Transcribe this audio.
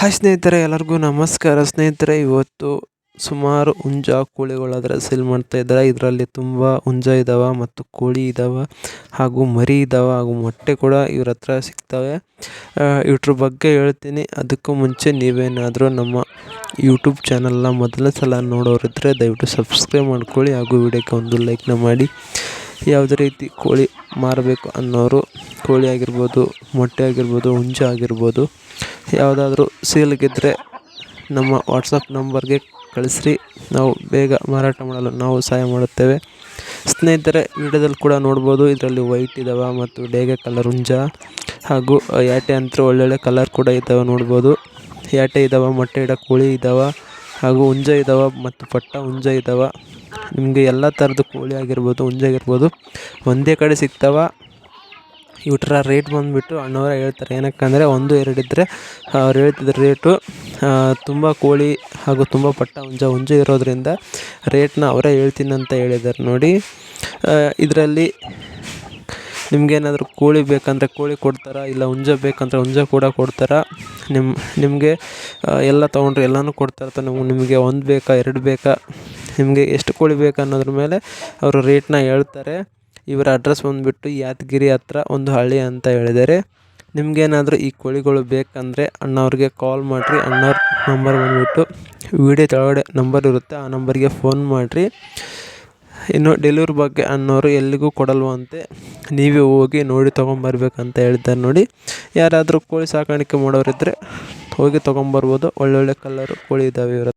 Hi ಸ್ನೇಹಿತರೆ, ಎಲ್ಲರಿಗೂ ನಮಸ್ಕಾರ. ಸ್ನೇಹಿತರೆ, ಇವತ್ತು ಸುಮಾರು ಹುಂಜ ಅದರ ಸೇಲ್ ಮಾಡ್ತಾ ಇದ್ದಾರೆ. ಇದರಲ್ಲಿ ತುಂಬ ಹುಂಜ ಇದ್ದಾವೆ ಮತ್ತು ಕೋಳಿ ಇದ್ದಾವೆ ಹಾಗೂ ಮರಿ ಇದ್ದಾವೆ ಹಾಗೂ ಮೊಟ್ಟೆ ಕೂಡ ಇವ್ರ ಹತ್ರ ಸಿಗ್ತವೆ. ಇವ್ರ ಬಗ್ಗೆ ಹೇಳ್ತೀನಿ. ಅದಕ್ಕೂ ಮುಂಚೆ ನೀವೇನಾದರೂ ನಮ್ಮ ಯೂಟ್ಯೂಬ್ ಚಾನಲ್ನ ಮೊದಲ ಸಲ ನೋಡೋರಿದ್ದರೆ ದಯವಿಟ್ಟು ಸಬ್ಸ್ಕ್ರೈಬ್ ಮಾಡ್ಕೊಳ್ಳಿ ಹಾಗೂ ವಿಡಿಯೋಕ್ಕೆ ಒಂದು ಲೈಕ್ನ ಮಾಡಿ. ಯಾವುದೇ ರೀತಿ ಕೋಳಿ ಮಾರಬೇಕು ಅನ್ನೋರು, ಕೋಳಿ ಆಗಿರ್ಬೋದು, ಮೊಟ್ಟೆ ಆಗಿರ್ಬೋದು, ಹುಂಜ ಆಗಿರ್ಬೋದು ಯಾವುದಾದ್ರೂ ಸೇಲ್ಗಿದ್ದರೆ ನಮ್ಮ ವಾಟ್ಸಪ್ ನಂಬರ್ಗೆ ಕಳಿಸ್ರಿ. ನಾವು ಬೇಗ ಮಾರಾಟ ಮಾಡಲು ನಾವು ಸಹಾಯ ಮಾಡುತ್ತೇವೆ. ಸ್ನೇಹಿತರೆ, ವಿಡಿಯೋದಲ್ಲಿ ಕೂಡ ನೋಡ್ಬೋದು. ಇದರಲ್ಲಿ ವೈಟ್ ಇದ್ದಾವೆ ಮತ್ತು ಡೇಗೆ ಕಲರ್ ಹುಂಜ ಹಾಗೂ ಯಾಟೆ ಅಂತೂ ಒಳ್ಳೊಳ್ಳೆ ಕಲರ್ ಕೂಡ ಇದ್ದಾವೆ ನೋಡ್ಬೋದು. ಯಾಟೆ ಇದ್ದಾವೆ ಮೊಟ್ಟೆ ಇಡೋ ಕೋಳಿ ಇದ್ದಾವೆ ಹಾಗೂ ಹುಂಜ ಇದ್ದಾವೆ ಮತ್ತು ಪಟ್ಟ ಹುಂಜ ಇದ್ದಾವೆ ನಿಮಗೆ ಎಲ್ಲ ಥರದ ಕೋಳಿ ಆಗಿರ್ಬೋದು, ಹುಂಜ ಆಗಿರ್ಬೋದು, ಒಂದೇ ಕಡೆ ಸಿಗ್ತಾವೆ. ಇವ್ರ ರೇಟ್ ಬಂದುಬಿಟ್ಟು ಅಣ್ಣವರೇ ಹೇಳ್ತಾರೆ. ಏನಕ್ಕಂದರೆ ಒಂದು, ಎರಡು ಇದ್ದರೆ ಅವ್ರು ಹೇಳ್ತಿದ್ದ ರೇಟು ತುಂಬ ಕೋಳಿ ಹಾಗೂ ತುಂಬ ಪಟ್ಟ ಹುಂಜ ಹುಂಜ ಇರೋದ್ರಿಂದ ರೇಟ್ನ ಅವರೇ ಹೇಳ್ತೀನಿ ಅಂತ ಹೇಳಿದ್ದಾರೆ ನೋಡಿ. ಇದರಲ್ಲಿ ನಿಮಗೇನಾದರೂ ಕೋಳಿ ಬೇಕಂದರೆ ಕೋಳಿ ಕೊಡ್ತಾರೆ? ಇಲ್ಲ ಹುಂಜ ಬೇಕಂದರೆ ಹುಂಜ ಕೂಡ ಕೊಡ್ತಾರ? ನಿಮ್ಮ ನಿಮಗೆ ಎಲ್ಲ ತೊಗೊಂಡ್ರೆ ಎಲ್ಲನೂ ಕೊಡ್ತಾರೆ ತ ನೀವು ನಿಮಗೆ ಒಂದು ಬೇಕಾ, ಎರಡು ಬೇಕಾ? ನಿಮಗೆ ಎಷ್ಟು ಕೋಳಿ ಬೇಕು ಅನ್ನೋದ್ರ ಮೇಲೆ ಅವರು ರೇಟ್ನ ಹೇಳ್ತಾರೆ. ಇವರ ಅಡ್ರೆಸ್ ಬಂದುಬಿಟ್ಟು ಯಾದಗಿರಿ ಹತ್ರ ಒಂದು ಹಳ್ಳಿ ಅಂತ ಹೇಳಿದ್ದಾರೆ. ನಿಮಗೇನಾದರೂ ಈ ಕೋಳಿಗಳು ಬೇಕಂದರೆ ಅಣ್ಣವ್ರಿಗೆ ಕಾಲ್ ಮಾಡಿರಿ. ಅಣ್ಣವ್ರ ನಂಬರ್ ಬಂದುಬಿಟ್ಟು ವಿಡಿಯೋ ಕೆಳಗಡೆ ನಂಬರ್ ಇರುತ್ತೆ. ಆ ನಂಬರ್ಗೆ ಫೋನ್ ಮಾಡಿರಿ. ಇನ್ನು ಡೆಲಿವರಿ ಬಗ್ಗೆ ಅನ್ನೋರು ಎಲ್ಲಿಗೂ ಕೊಡಲ್ವಂತೆ ನೀವೇ ಹೋಗಿ ನೋಡಿ ತೊಗೊಂಬರ್ಬೇಕಂತ ಹೇಳಿದ್ದಾರೆ ನೋಡಿ. ಯಾರಾದರೂ ಕೋಳಿ ಸಾಕಾಣಿಕೆ ಮಾಡೋರಿದ್ದರೆ ಹೋಗಿ ತೊಗೊಂಬರ್ಬೋದು. ಒಳ್ಳೊಳ್ಳೆ ಕಲರು ಕೋಳಿ ಇದ್ದಾವೆ ಇವ್ರ